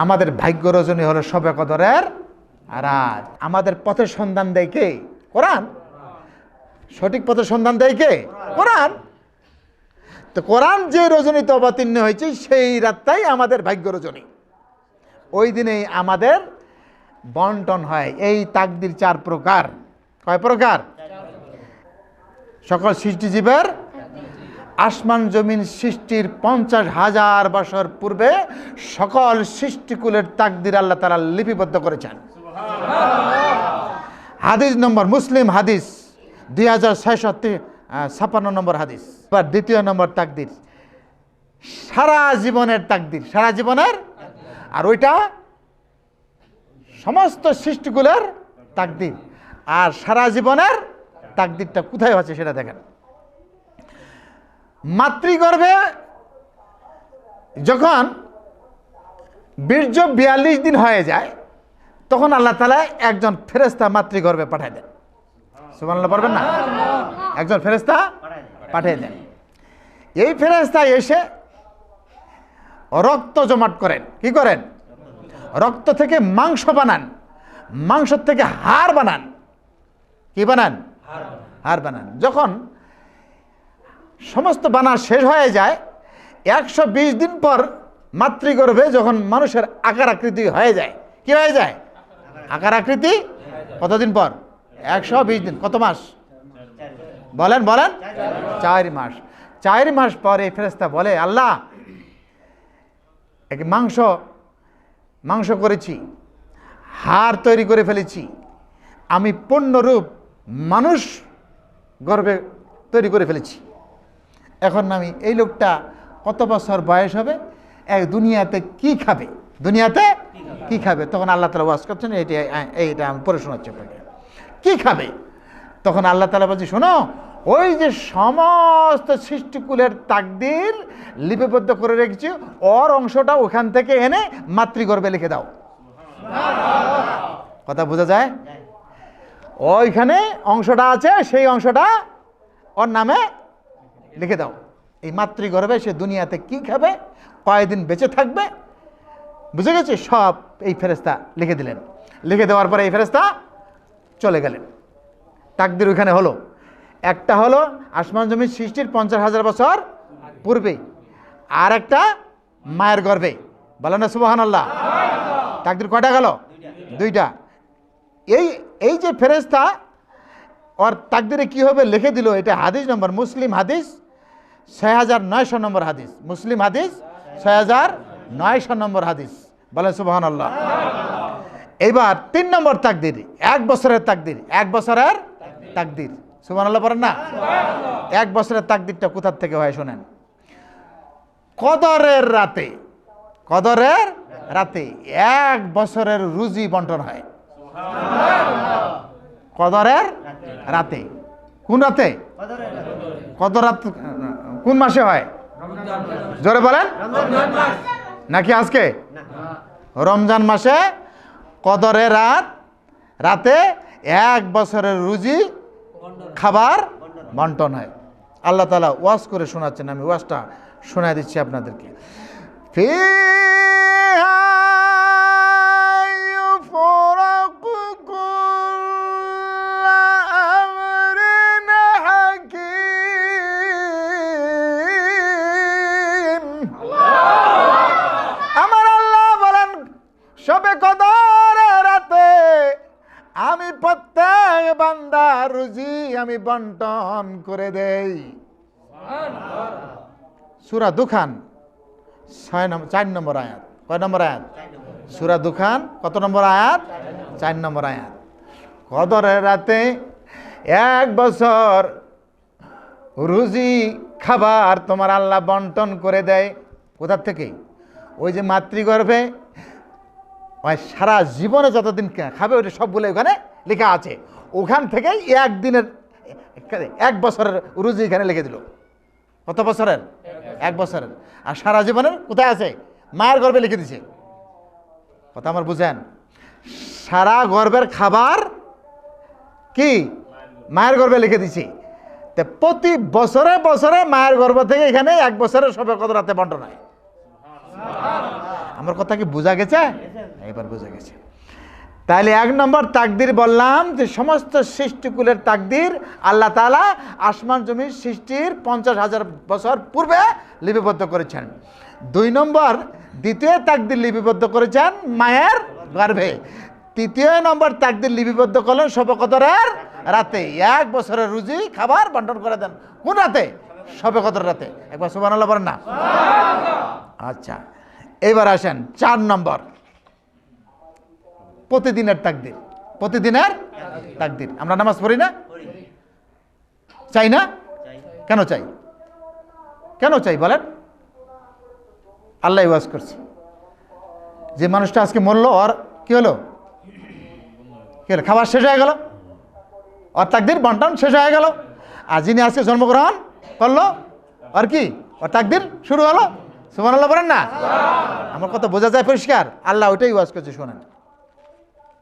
আমাদের ভাগ্য রজনী হলো সবে কদরের রাত আমাদের পথের সন্ধান দেয় কে? কোরআন। সঠিক পথের সন্ধান দেয় কে? কোরআন। তো কোরআন যে রজনীতে অবতীর্ণ হয়েছে সেই রাতটাই আমাদের ভাগ্য রজনী। ওই দিনেই আমাদের বন্টন হয়। এই তাকদির চার প্রকার। কয় প্রকার। সকল সৃষ্টিজীবের আসমান জমিন সৃষ্টির পঞ্চাশ হাজার বছর পূর্বে সকল সৃষ্টিকুলের তাকদির আল্লাহ তারা লিপিবদ্ধ করেছেন। হাদিস নম্বর মুসলিম হাদিস দুই হাজার ছয়শো ছাপ্পান্ন নম্বর হাদিস। বা দ্বিতীয় নম্বর তাকদির। সারা জীবনের তাকদির সারা জীবনের? আর ওইটা সমস্ত সৃষ্টিগুলোর তাকদির। আর সারা জীবনের তাকদিরটা কোথায় হচ্ছে সেটা দেখেন। মাতৃগর্ভে যখন বীর্য বিয়াল্লিশ দিন হয়ে যায় তখন আল্লাহ তালা একজন ফেরেস্তা মাতৃগর্ভে পাঠায় দেন। সুবহানাল্লাহ পারবেন না? একজন ফেরেস্তা পাঠিয়ে দেন। এই ফেরেস্তা এসে রক্ত জমাট করেন। কি করেন? রক্ত থেকে মাংস বানান। মাংস থেকে হাড় বানান। কি বানান। হাড় বানান। যখন সমস্ত বানা শেষ হয়ে যায়, একশো বিশ দিন পর মাতৃগর্ভে যখন মানুষের আকার আকৃতি হয়ে যায়, কি হয়ে যায়? আকার আকৃতি কতদিন পর? একশো বিশ দিন, কত মাস? বলেন বলেন। চার মাস। চার মাস পর এই ফেরেস্তা বলে, আল্লাহ, এক মাংস মাংস করেছি, হাড় তৈরি করে ফেলেছি। আমি পূর্ণরূপ মানুষ গর্বে তৈরি করে ফেলেছি। এখন আমি এই লোকটা কত বছর বয়স হবে? এক দুনিয়াতে কি খাবে? দুনিয়াতে কি খাবে? তখন আল্লাহ তালা ওয়াজ করছেন, এইটা এইটা আমি পড়ে শোনাচ্ছি আপনাকে। কি খাবে? তখন আল্লাহ তালা বলছে, শোনো, ওই যে সমস্ত সৃষ্টিকুলের তাকদির লিপিবদ্ধ করে রেখেছি, ওর অংশটা ওখান থেকে এনে মাতৃগর্ভে লিখে দাও। কথা বোঝা যায়? ওইখানে অংশটা আছে, সেই অংশটা ওর নামে লিখে দাও। এই মাতৃগর্ভে সে দুনিয়াতে কি খাবে? কয়দিন বেঁচে থাকবে? বুঝে গেছে? সব এই ফেরেস্তা লিখে দিলেন। লিখে দেওয়ার পরে এই ফেরেস্তা চলে গেলেন। তাকদির ওইখানে হলো। একটা হলো আসমান জমির সৃষ্টির পঞ্চাশ হাজার বছর পূর্বে আর একটা মায়ের গর্ভে। বলেন না সুবাহান আল্লাহ তাকদির কয়টা গেল? দুইটা। এই এই যে ফেরেস্তা ওর তাকদিরে কী হবে লিখে দিল, এটা হাদিস নম্বর, মুসলিম হাদিস ছয় হাজার নয়শো নম্বর হাদিস। মুসলিম হাদিস, ছয় হাজার নয়শো নম্বর হাদিস। বলেন সুবাহান আল্লাহ এইবার তিন নম্বর তাকদির, এক বছরের তাকদির, এক বছরের তাকদির। সুবাহ আল্লাহ বলেন না? এক বছরের তাকদিরটা কোথার থেকে হয় শোনেন। কদরের রাতে কদরের রাতে এক বছরের রুজি বন্টন হয়। কদরের রাতে, কোন রাতে? কত রাত কোন মাসে হয়? জোরে বলেন। নাকি আজকে? রমজান মাসে কদরে রাত, রাতে এক বছরের রুজি, খাবার বন্টন হয়। আল্লাহ তালা ওয়াশ করে শোনাচ্ছেন, আমি ওয়াজটা শোনায় দিচ্ছি আপনাদেরকে। ফি প্রত্যেক বান্দা রুজি আমি বন্টন করে দেই। সুরা দুখান নম্বর চার নম্বর আয়াত। কয় নম্বর আয়াত? সুরা দুখান, কত নম্বর আয়াত? চার নম্বর আয়াত। কদরের রাতে এক বছর রুজি খাবার তোমার আল্লাহ বন্টন করে দেয়। কোথার থেকে? ওই যে মাতৃগর্ভে। সারা জীবনে যতদিন খাবে, ওইটা সবগুলো ওখানে লেখা আছে। ওখান থেকেই একদিনের, এক বছরের রুজি এখানে লিখে দিল। কত বছরের? এক বছরের। আর সারা জীবনের কোথায় আছে? মায়ের গর্বে লিখে দিছে। কথা আমার বুঝেন? সারা গর্বের খাবার কি? মায়ের গর্বে লিখে দিছি। তে প্রতি বছরে বছরে মায়ের গর্ভ থেকে এখানে এক বছরের সবে কত রাতে বন্টন হয়? আমার কথা কি বোঝা গেছে? এবার বোঝা গেছে। তাহলে এক নম্বর তাকদির বললাম যে সমস্ত সৃষ্টিকুলের তাকদির আল্লাহ তালা আসমান জমির সৃষ্টির পঞ্চাশ হাজার বছর পূর্বে লিপিবদ্ধ করেছেন। দুই নম্বর, দ্বিতীয় তাকদির লিপিবদ্ধ করেছেন মায়ের গর্ভে। তৃতীয় নম্বর তাকদির লিপিবদ্ধ করলেন শবকদরের রাতে। এক বছরের রুজি, খাবার বন্টন করে দেন। কোন রাতে? শবকদর রাতে। একবার সুবান বলেন না। আচ্ছা এবার আসেন চার নম্বর। প্রতিদিনের তাকদির। প্রতিদিনের তাকদির। আমরা নামাজ পড়ি না? চাই না? কেন চাই? কেন চাই বলেন? আল্লাহ ওয়াজ করছে। যে মানুষটা আজকে মরলো, ওর কি হলো? কি হলো? খাবার শেষ হয়ে গেল? ওর তাকদির বন্টন শেষ হয়ে গেল? আর যিনি আজকে জন্মগ্রহণ করল আর কি? ওর তাকদির শুরু হলো? সুমান আল্লাহ বলেন না? আমার কথা বোঝা যায় পরিষ্কার? আল্লাহ ওইটাই ওয়াজ করছে, শোনেন।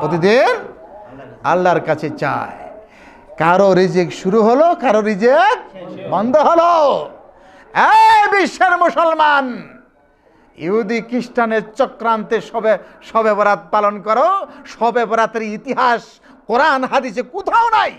প্রতিদিন আল্লাহর কাছে চায়। কারও রিজেক শুরু হলো, কারও রিজেক বন্ধ হলো। বিশ্বের মুসলমান, ইহুদি খ্রিস্টানের চক্রান্তে সবে সবে বরাত পালন করো, সবে বরাতের ইতিহাস, কোরআন, হাদিসে কোথাও নাই।